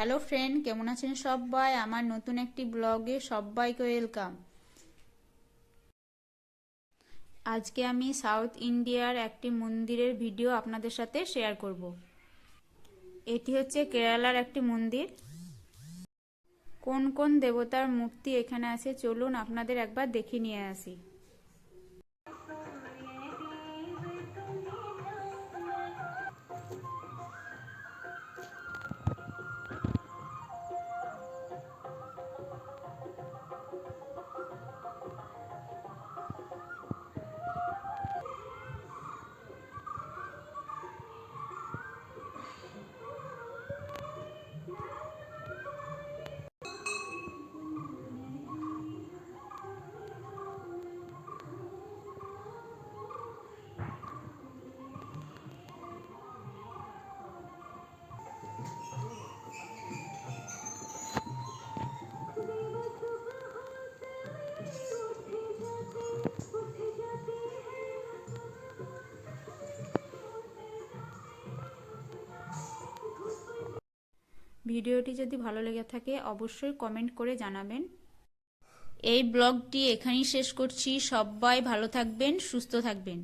Hello friend কেমন আছেন সবাই? আমার নতুন একটি ব্লগে সবাইকে ওয়েলকাম আজকে আমি সাউথ ইন্ডিয়ার একটি মন্দিরের ভিডিও আপনাদের সাথে শেয়ার করব। এটি হচ্ছে কেরালার একটি মন্দির। কোন কোন দেবতার মূর্তি এখানে আছে চলুন আপনাদের একবার দেখে নিয়ে আসি। ভিডিওটি যদি ভালো লেগে থাকে, অবশ্যই কমেন্ট করে জানাবেন। এই ব্লগটি এখানেই শেষ করছি। সবাই ভালো থাকবেন, সুস্থ থাকবেন।